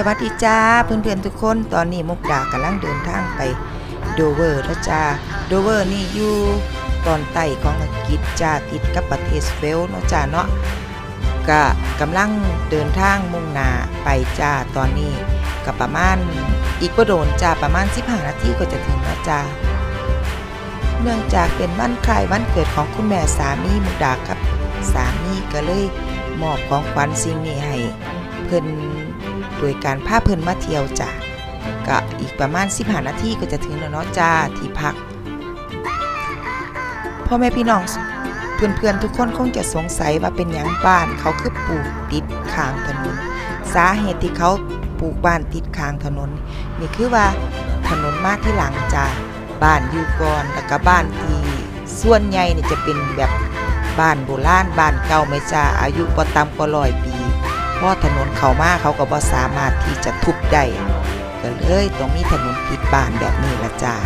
สวัสดีจ้าเพื่อนๆทุกคนตอนนี้มุกดากำลังเดินทางไปโดเวอร์แล้วจ้าโดเวอร์นี่อยู่ตอนใต้ของอังกฤษจ้าติดกับประเทศเวลเนาะจ้าเนาะก็กำลังเดินทางมุ่งหน้าไปจ้าตอนนี้ก็ประมาณอีกบ่โดนจ้าประมาณ 15 นาทีก็จะถึงแล้วจ้าเนื่องจากเป็นวันคล้ายวันเกิดของคุณแม่สามีมุกดาครับ สามีก็เลยมอบของขวัญสิ่งนี้ให้เพิ่น โดยการพาเพลินมาเที่ยวจ้ะก็อีกประมาณ15นาทีก็จะถึงแล้วเนาะจ้าที่พักพ่อแม่พี่น้องเพื่อนๆทุกคนคงจะสงสัยว่าเป็นหยังบ้านเขาคือปลูกติดข้างถนน สาเหตุที่เขาปลูกบ้านติดข้างถนน นี่คือว่าถนนมากที่หลังจ้าบ้านอยู่ก่อนแล้วก็บ้านที่ส่วนใหญ่นี่จะเป็นแบบบ้านโบราณบ้านเก่าไม่จ้าอายุบ่ต่ำกว่าร้อยปี พราะถนนเขามาเขาก็บ่สามารถที่จะทุบได้ก็เลยต้องมีถนนปิดบ้านแบบนี้ละจ้า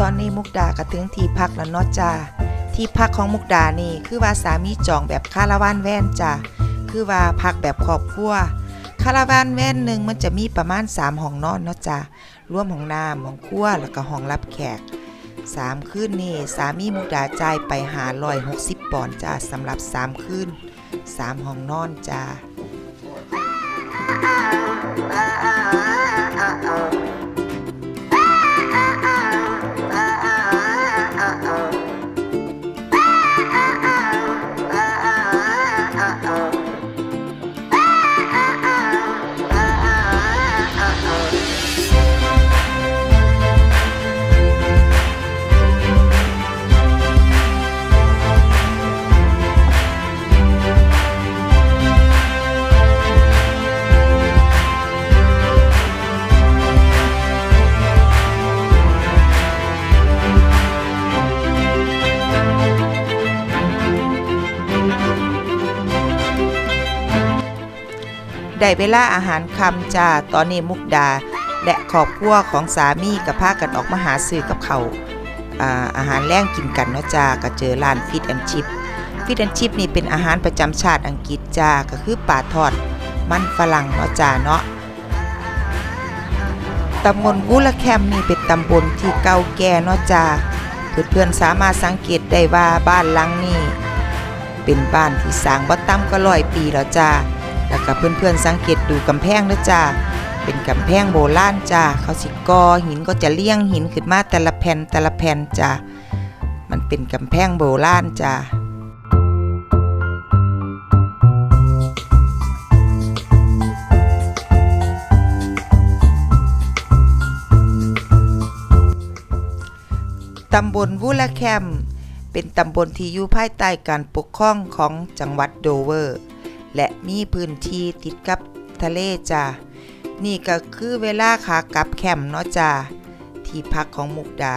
ตอนนี้มุกดาก็ถึงที่พักแล้วเนาะจ้าที่พักของมุกดานี่คือว่าสามีจองแบบคาราวานแว่นจ้าคือว่าพักแบบครอบครัว คาราวานแว่นหนึ่งมันจะมีประมาณ 3 ห้องนอนเนาะจ้ะรวมห้องน้ำห้องครัวแล้วก็ห้องรับแขก3คืนนี่สามีมุกดาจ่ายไปหาลอยหกสิบปอนด์จ้าสำหรับ3คืน3ห้องนอนจ้า ได้เวลาอาหารคำจ้าตอนนี้มุกดา และครอบครัวของสามีกับพากันออกมาหาซื้อกับเขาอาอาหารแรงกินกันเนาะจ้าก็เจอร้านฟิตแอนชิพฟิตแอนชิพนี่เป็นอาหารประจำชาติอังกฤษจ้าก็คือปลาทอด มันฝรั่งเนาะจ้าเนาะตำบลวูลแคมนี่เป็นตำบลที่เก่าแก่เนาะจ้าเพื่อนๆสามารถสังเกตได้ว่าบ้านหลังนี้เป็นบ้านที่สร้างบ่ต่ำก็ร้อยปีแล้วจ้า แล้วก็เพื่อนๆสังเกตดูกำแพงนะจ้าเป็นกำแพงโบราณจ้าเขาสิกอหินก็จะเลี้ยงหินขึ้นมาแต่ละแผ่นแต่ละแผ่นจ้ามันเป็นกำแพงโบราณจ้าตำบลวูละแคม เป็นตำบลที่อยู่ภายใต้การปกครองของจังหวัดโดเวอร์ และมีพื้นที่ติดกับทะเลจ้านี่ก็คือเวลาขากลับแคมป์เนาะจ้าที่พักของมุกดา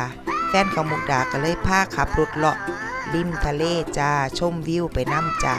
แฟนของมุกดาก็เลยพาขับรถเลาะริมทะเลจ้าชมวิวไปน้ำจ้า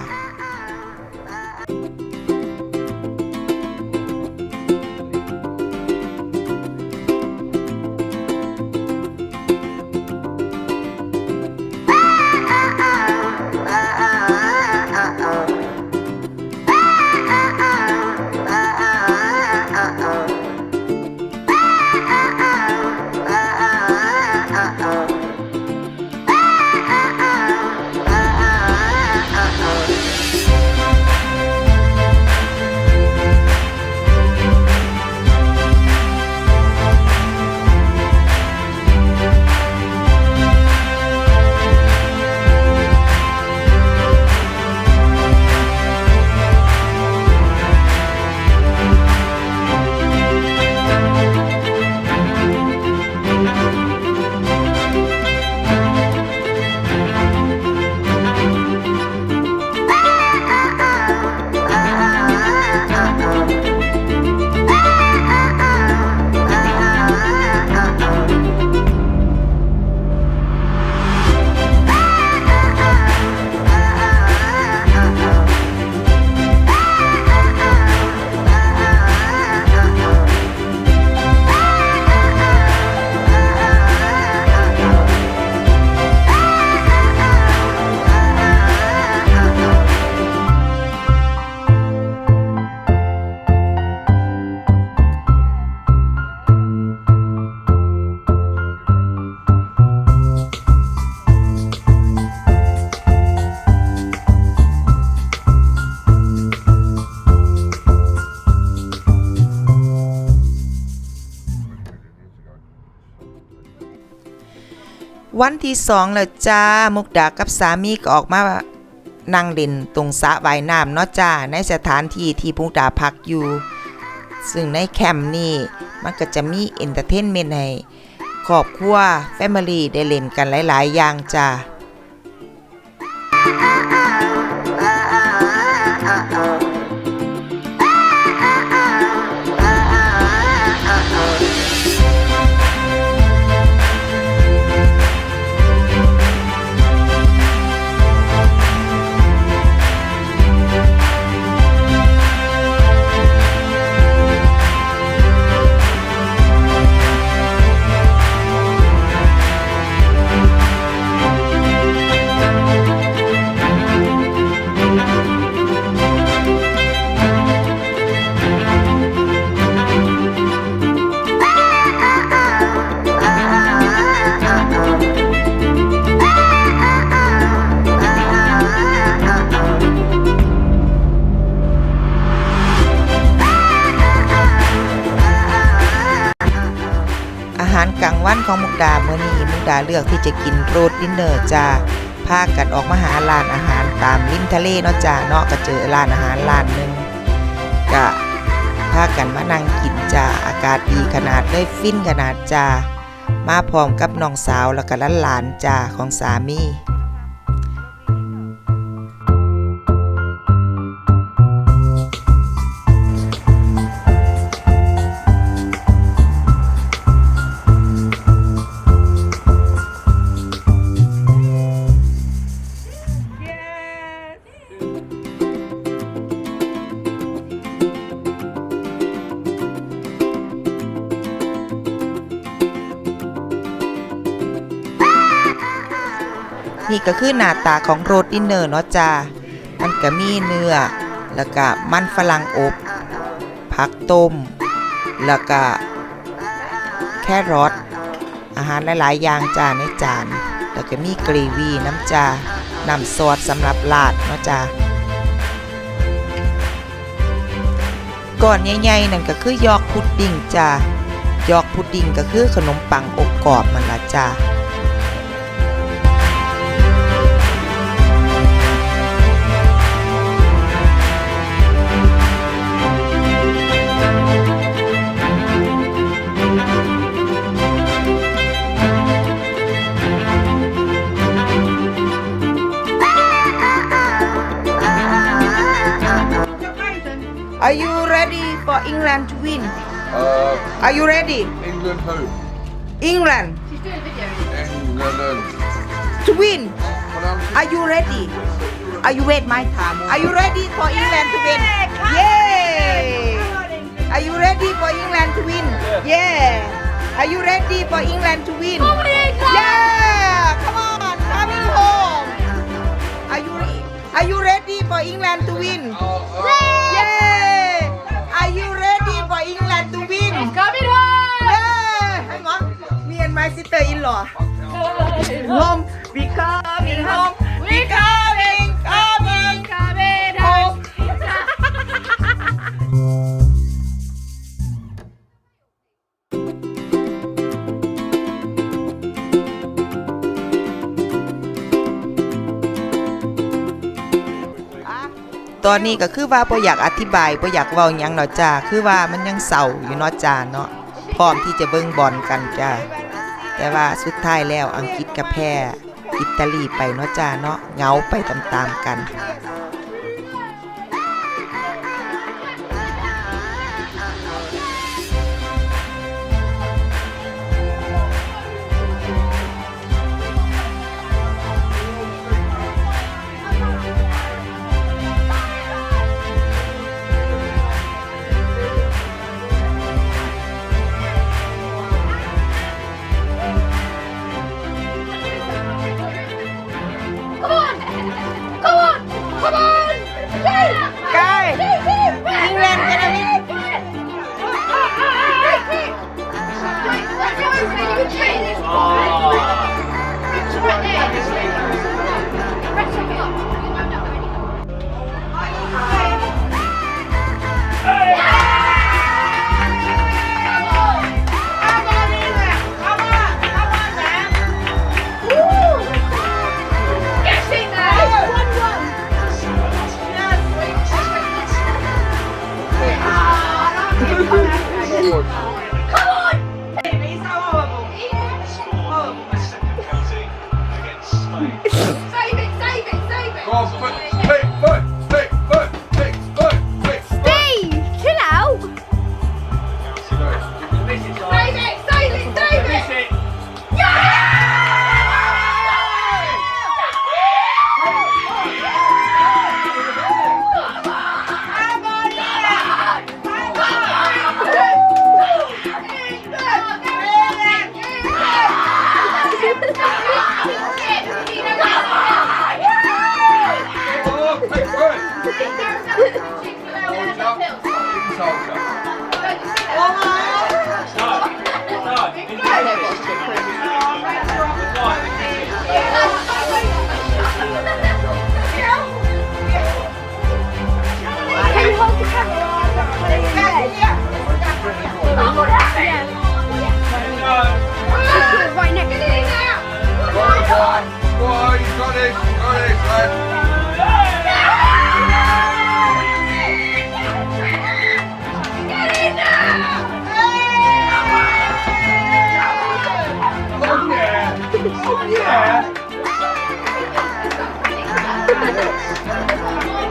วันที่สองแล้วจ้า มุกดากับสามีก็ออกมานั่งเล่นตรงสระว่ายน้ำเนาะจ้า ในสถานที่ที่มุกดาพักอยู่ ซึ่งในแคมป์นี่มันก็จะมีเอนเตอร์เทนเมนต์ให้ครอบครัวแฟมิลี่ได้เล่นกันหลาย ๆ อย่างจ้า ดาเลือกที่จะกินโรดดินเนอร์จ้าพากันออกมาหาร้านอาหารตามริมทะเลเนาะจ้าเนาะก็เจอร้านอาหารร้านหนึ่งก็พากันมานั่งกินจ้าอากาศดีขนาดเลยฟินขนาดจ้ามาพร้อมกับน้องสาวแล้วก็หลานจ้าของสามี นี่ก็คือหน้าตาของโรดดินเนอร์เนาะจ้ามันก็มีเนื้อ แล้วก็มันฝรั่งอบ ผักต้ม แล้วก็แครอทอาหารหลาย ๆ อย่างจ้าในจาน แล้วก็มีกรีวีน้ำจาน้ำซอสสำหรับราดเนาะจ้าก่อนใหญ่ๆนั่นก็คือยอกพุดดิ้งจ้ายอกพุดดิ้งก็คือขนมปังอบกรอบมันละจ้า Are you ready? England who? England England. to win. Are you ready? Are you wait my time? Are you ready for England to win? Yay! Are you ready for England to win? Yeah. Are you ready for England to win? Yeah. Come on, coming home. Are you Are you ready for England to win? Oh, my sister-in-law. home. We coming home. We coming, coming. Coming home. ตอนนี้ก็คือว่าบ่อยากอธิบายบ่อยากเว้าหยังเนาะจ้า คือว่ามันยังเศร้าอยู่เนาะจ้าเนาะ พร้อมที่จะเบิ่งบอลกันจ้า แต่ว่าสุดท้ายแล้วอังกฤษกับแพ้อิตาลีไปเนาะจ้าเนาะเงาไปตามๆกัน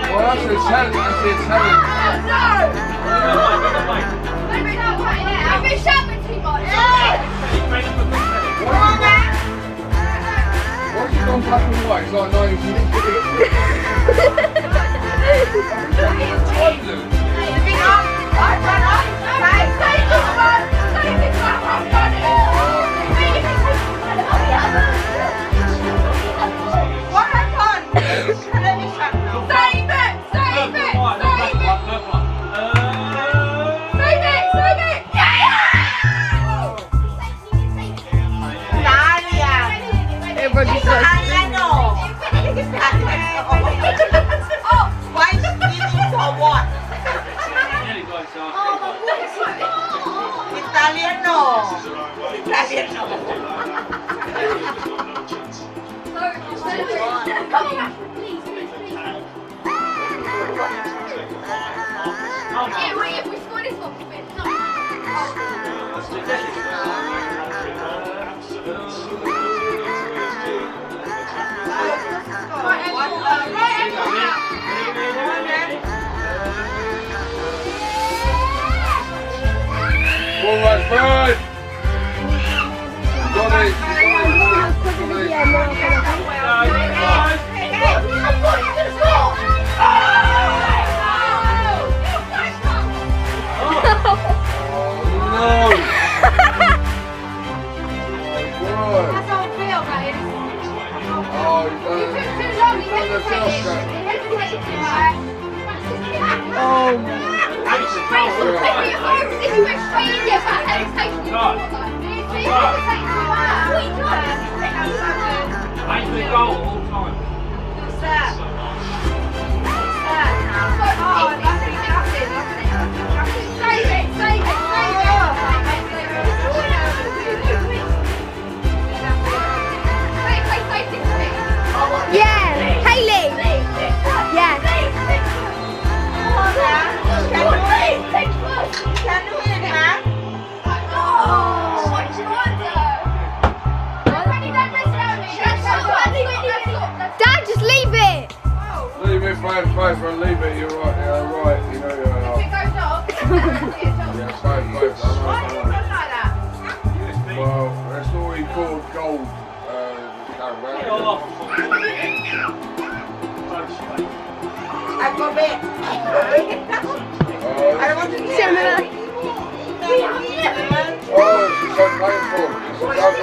Well, that's his head, that's his head. Produce Oh, why is it for what? Italiano. Italiano. Hey, wait, if we score this one, wait, no. Ah, ah, ah, ah, Mãe! Toma aí! Não! Oh, you've done it. You've done it yourself, guys. Save it, save it, Dad, just leave it. Leave it, fine, fine, fine, leave it. You're right, yeah, right. You know you are. yeah, fine. Well, that's all he called gold. Uh, I got it. Uh, I don't want to see. Oh, go, so go, go, go, go, go,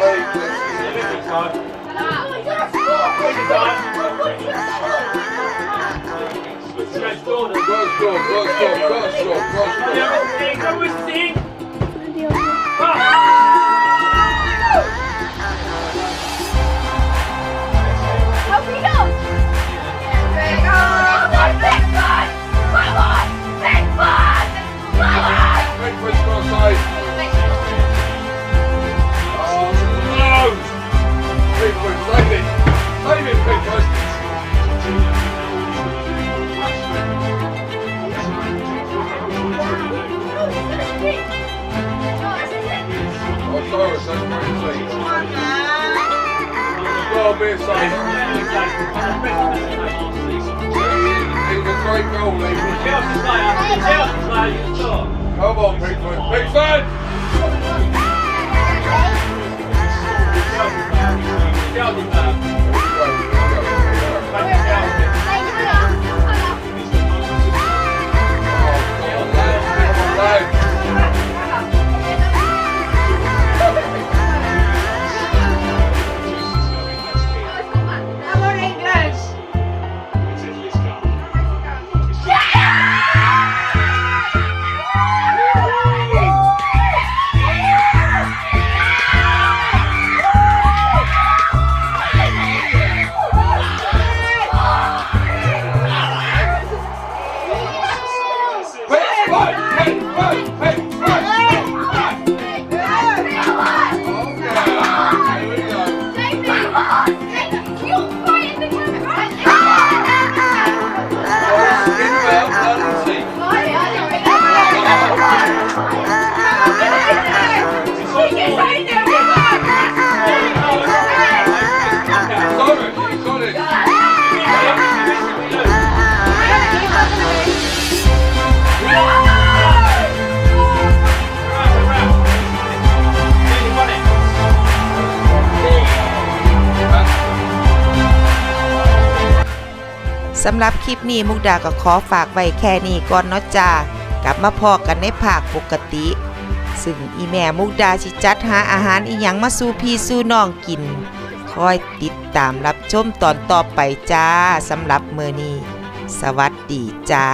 go, go, go, go, go, go, go, go, go great goal, Lee. Chelsea player, Chelsea player, you saw. Come on, Pickford. Pickford! สำหรับคลิปนี้มุกดาก็ขอฝากไว้แค่นี้ก่อนเนาะจ้ากลับมาพอกันในภาคปกติ ซึ่งอีแม่มุกดาชิจัดหาอาหารอีหยังมาสู่พี่สู่น้องกิน คอยติดตามรับชมตอนต่อไปจ้าสำหรับเมื่อนี้สวัสดีจ้า